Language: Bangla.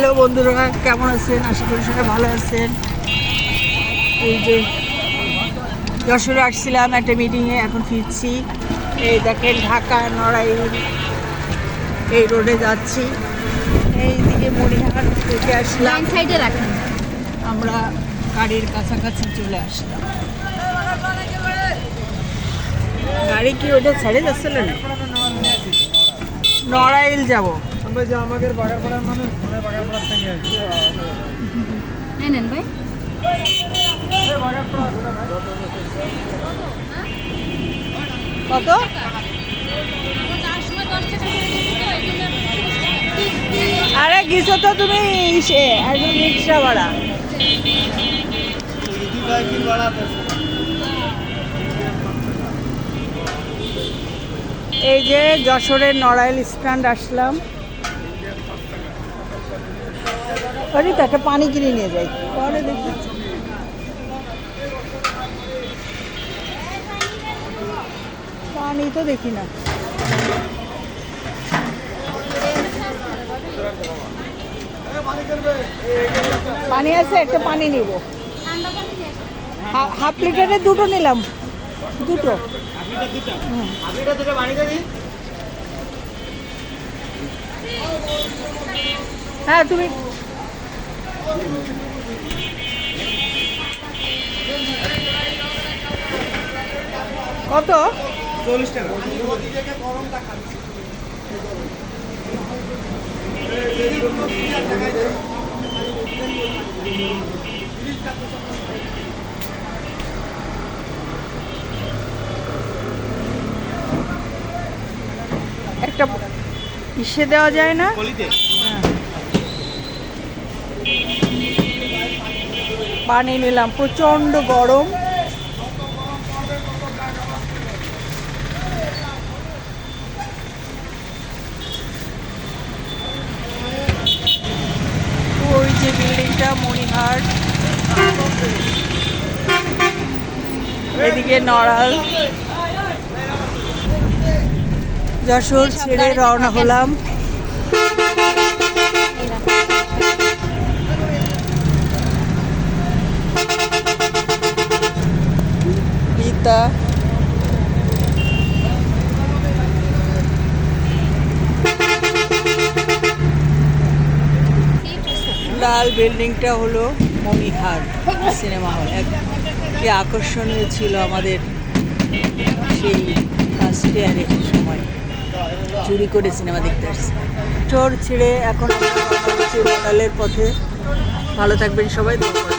হ্যালো বন্ধুরা কেমন আছেন? আশা করি সবাই ভালো আছেন। এই যে যশোরে আসছিলাম একটা মিটিংয়ে এখন ফিরছি। এই দেখেন ঢাকা নড়াইল এই রোডে যাচ্ছি। এই দিকে মরিহাট থেকে আসলাম। সাইডে রাখেন। আমরা গাড়ির কাছাকাছি চলে আসলাম। গাড়ি কি ওটা ছেড়ে যাচ্ছিল না নড়াইল যাব। আমরা যে আমাদের বাগারপাড়ার মানুষ আমরা বাগারপাড়ার থেকে আসি নেন নেন ভাই। কত? আরে গেছো তো তুমি ইসে একদম রিক্সা ভাড়া। এই যে যশোরের নড়াইল স্ট্যান্ড আসলাম। আরে তো একটা পানি কিনে নিয়ে যাই। পরে দেখি। পানি তো দেখি না। পানি আছে, একটা পানি নিব। হাফ লিটারের দুটো নিলাম। দুটো। হুম। হ্যাঁ তুমি। কত? চল্লিশ টাকা। একটা ইসে দেওয়া যায় না? পানি নিলাম প্রচণ্ড গরম। ওই যে বিল্ডিংটা মণিহাট। এদিকে নড়াল। যশোর ছেড়ে রওনা হলাম। পিতা লাল বিল্ডিংটা হলো মণিহার সিনেমা হল। এক কি আকর্ষণীয় ছিল আমাদের সেই ফার্স্ট ইয়ারের সময়। চুরি করে সিনেমা দেখতে আসছি। চোর ছেড়ে এখন রওনা পথে। ভালো থাকবেন সবাই করবেন।